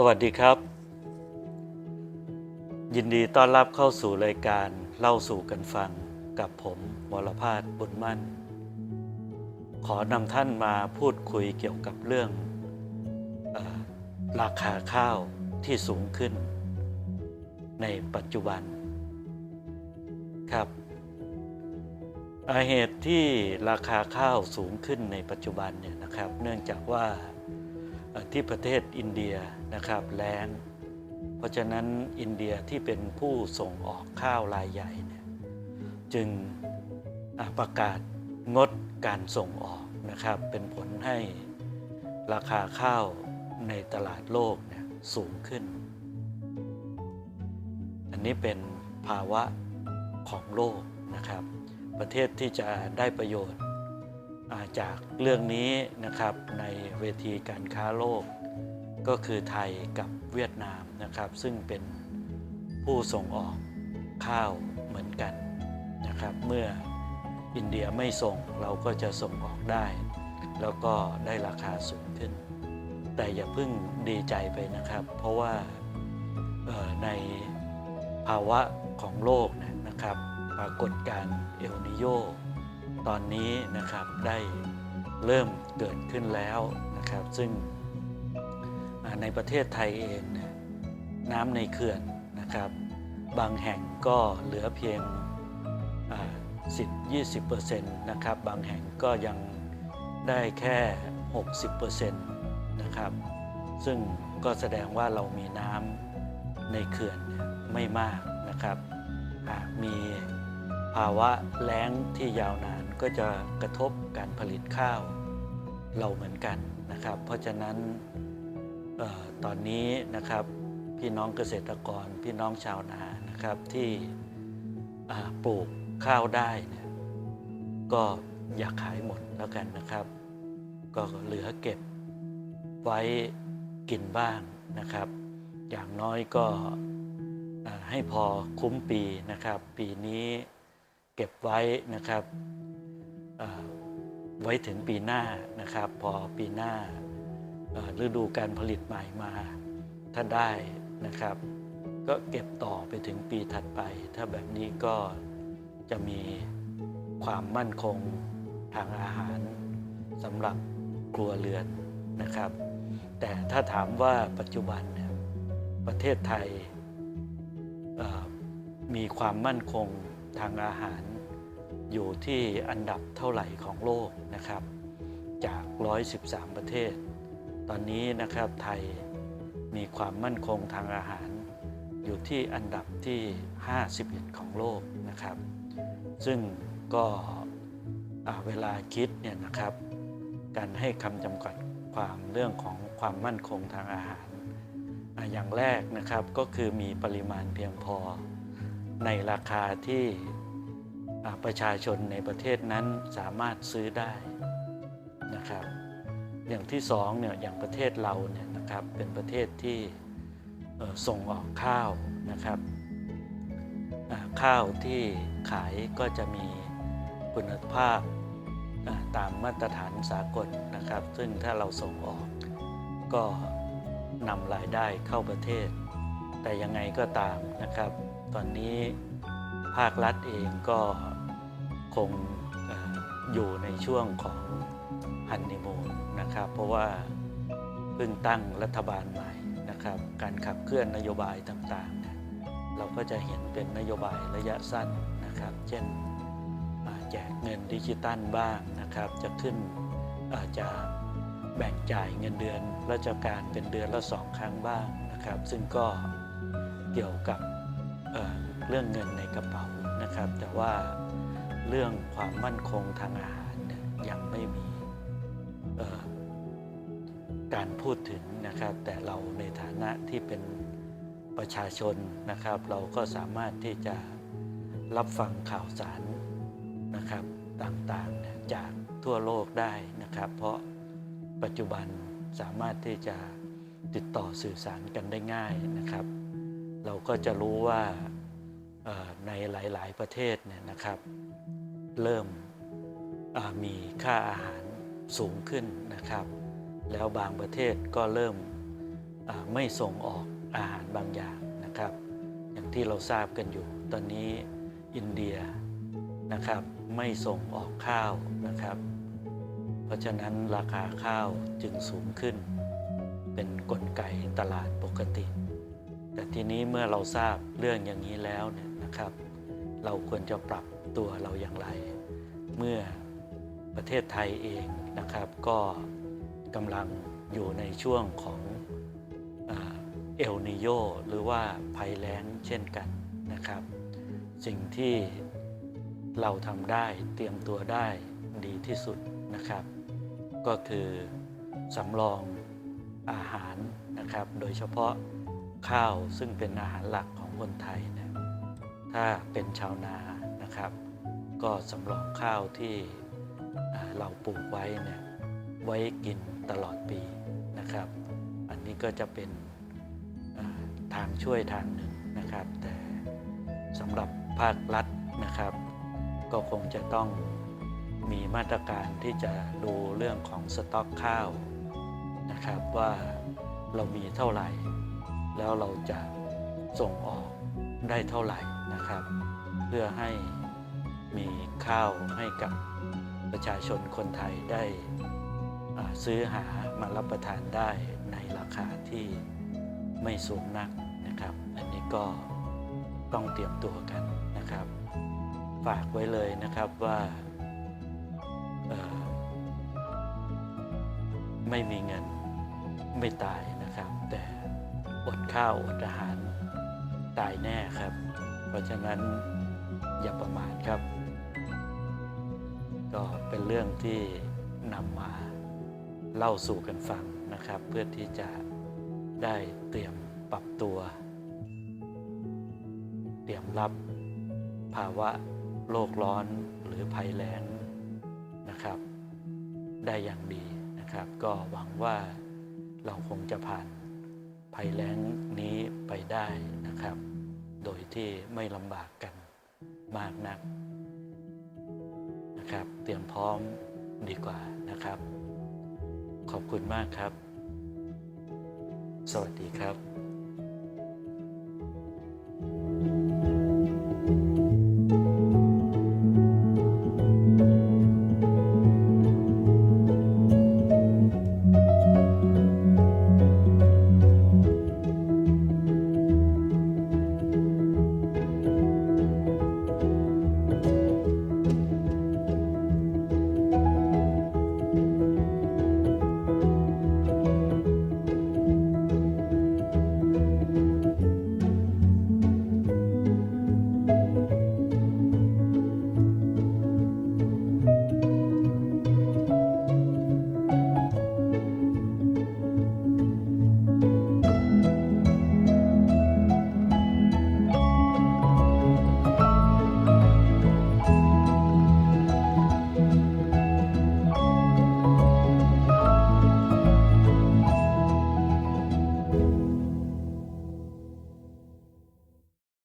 สวัสดีครับ ยินดีต้อนรับเข้าสู่รายการเล่าสู่กันฟังกับผมวรพาสบุญมั่น ขอนำท่านมาพูดคุยเกี่ยวกับเรื่องอราคาข้าวที่สูงขึ้น ในปัจจุบันครับอ่าเหตุที่ราคาข้าวสูงขึ้นในปัจจุบันเนี่ยนะครับ เนื่องจากว่า ที่ประเทศอินเดียนะครับแล้ง เพราะฉะนั้นอินเดียที่เป็นผู้ส่งออกข้าวรายใหญ่เนี่ยจึงประกาศงดการส่งออกนะครับเป็นผลให้ราคาข้าวในตลาดโลกเนี่ยสูงขึ้น อันนี้เป็นภาวะของโลกนะครับ ประเทศที่จะได้ประโยชน์ จากเรื่องนี้นะครับในเวทีการค้าโลก ก็คือไทยกับเวียดนามนะครับ ซึ่งเป็นผู้ส่งออกข้าวเหมือนกันนะครับ เมื่ออินเดียไม่ส่งเราก็จะส่งออกได้ แล้วก็ได้ราคาสูงขึ้น แต่อย่าเพิ่งดีใจไปนะครับ เพราะว่าในภาวะของโลกนะครับ ปรากฏการเอลนิโย ตอนนี้นะครับได้เริ่มเกิดขึ้นแล้วนะครับ ซึ่งในประเทศไทยเองน้ำในเขื่อนนะครับ บางแห่งก็เหลือเพียงสิบยี่สิบเปอร์เซ็นต์นะครับ บางแห่งก็ยังได้แค่ 60%นะครับ ซึ่งก็แสดงว่าเรามีน้ำในเขื่อนไม่มากนะครับมีาวะแล้งที่ยาวนานก็จะกระทบการผลิตข้าวเราเหมือนกันนะครับ เพราะฉะนั้นออตอนนี้นะครับพี่น้องเกษตรกรพี่น้องชาวนานะครับที่ปลูกข้าวได้เนี่ยก็อย่าขายหมดแล้วกันนะครับ ก็เหลือเก็บไว้กินบ้างนะครับ อย่างน้อยก็ให้พอคุ้มปีนะครับ ปีนี้ เก็บไว้นะครับไว้ถึงปีหน้านะครับ พอปีหน้าฤดูการผลิตใหม่มา ถ้าได้นะครับ ก็เก็บต่อไปถึงปีถัดไป ถ้าแบบนี้ก็จะมีความมั่นคงทางอาหารสำหรับครัวเรือนนะครับ แต่ถ้าถามว่าปัจจุบันเนี่ยประเทศไทยมีความมั่นคง ทางอาหารอยู่ที่อันดับเท่าไหร่ของโลกนะครับ จาก 113 ประเทศ ตอนนี้นะครับไทยมีความมั่นคงทางอาหาร อยู่ที่อันดับที่ 51 ของโลกนะครับ ซึ่งก็เวลาคิดเนี่ยนะครับ การให้คำจำกัดความเรื่องของความมั่นคงทางอาหาร อย่างแรกนะครับก็คือมีปริมาณเพียงพอ ในราคาที่ประชาชนในประเทศนั้นสามารถซื้อได้นะครับ อย่างที่สองเนี่ยอย่างประเทศเราเนี่ยนะครับเป็นประเทศที่ส่งออกข้าวนะครับข้าวที่ขายก็จะมีคุณภาพตามมาตรฐานสากลนะครับ ซึ่งถ้าเราส่งออกก็นำรายได้เข้าประเทศ แต่ยังไงก็ตามนะครับ ตอนนี้ภาครัฐเองก็คงออยู่ในช่วงของฮันนีมูนนะครับ เพราะว่าเพิ่งตั้งรัฐบาลใหม่นะครับ การขับเคลื่อนนโยบายต่างๆ เราก็จะเห็นเป็นนโยบายระยะสั้นนะครับ เช่นแจกเงินดิจิตัลบ้างนะครับ จะขึ้นอาจจะแบ่งจ่ายเงินเดือนราชการเป็นเดือนละสองครั้งบ้างนะครับ ซึ่งก็เกี่ยวกับ เเรื่องเงินในกระเป๋านะครับ แต่ว่าเรื่องความมั่นคงทางอาหารยังไม่มีการพูดถึงนะครับ แต่เราในฐานะที่เป็นประชาชนนะครับ เราก็สามารถที่จะรับฟังข่าวสารนะครับต่างๆจากทั่วโลกได้นะครับ เพราะปัจจุบันสามารถที่จะติดต่อสื่อสารกันได้ง่ายนะครับ เราก็จะรู้ว่าในหลาย ๆ ประเทศเนี่ยนะครับ เริ่มมีค่าอาหารสูงขึ้นนะครับ แล้วบางประเทศก็เริ่มไม่ส่งออกอาหารบางอย่างนะครับ อย่างที่เราทราบกันอยู่ ตอนนี้อินเดียนะครับไม่ส่งออกข้าวนะครับ เพราะฉะนั้นราคาข้าวจึงสูงขึ้น เป็นนกลไกตลาดปกติ แต่ทีนี้เมื่อเราทราบเรื่องอย่างนี้แล้วเนี่ยนะครับ เราควรจะปรับตัวเราอย่างไร เมื่อประเทศไทยเองนะครับ ก็กำลังอยู่ในช่วงของเอลนิโยหรือว่าภัยแล้งเช่นกันนะครับ สิ่งที่เราทำได้เตรียมตัวได้ดีที่สุดนะครับ ก็คือสำรองอาหารนะครับ โดยเฉพาะ ข้าวซึ่งเป็นอาหารหลักของคนไทยเนี่ยถ้าเป็นชาวนานะครับ ก็สำรองข้าวที่เราปลูกไว้เนี่ยไว้กินตลอดปีนะครับ อันนี้ก็จะเป็นทางช่วยทางหนึ่งนะครับ แต่สำหรับภาครัฐนะครับ ก็คงจะต้องมีมาตรการที่จะดูเรื่องของสต็อกข้าวนะครับว่าเรามีเท่าไหร่ แล้วเราจะส่งออกได้เท่าไหร่นะครับ เพื่อให้มีข้าวให้กับประชาชนคนไทยได้ซื้อหามารับประทานได้ในราคาที่ไม่สูงนักนะครับ อันนี้ก็ต้องเตรียมตัวกันนะครับ ฝากไว้เลยนะครับว่าไม่มีเงินไม่ตายนะครับแต่ อดข้าวอดอาหารตายแน่ครับ เพราะฉะนั้นอย่าประมาทครับ ก็เป็นเรื่องที่นำมาเล่าสู่กันฟังนะครับ เพื่อที่จะได้เตรียมปรับตัว เตรียมรับภาวะโลกร้อนหรือภัยแล้งนะครับ ได้อย่างดีนะครับ ก็หวังว่าเราคงจะผ่าน ภัยแล้งนี้ไปได้นะครับ โดยที่ไม่ลำบากกันมากนักนะครับ เตรียมพร้อมดีกว่านะครับ ขอบคุณมากครับ สวัสดีครับ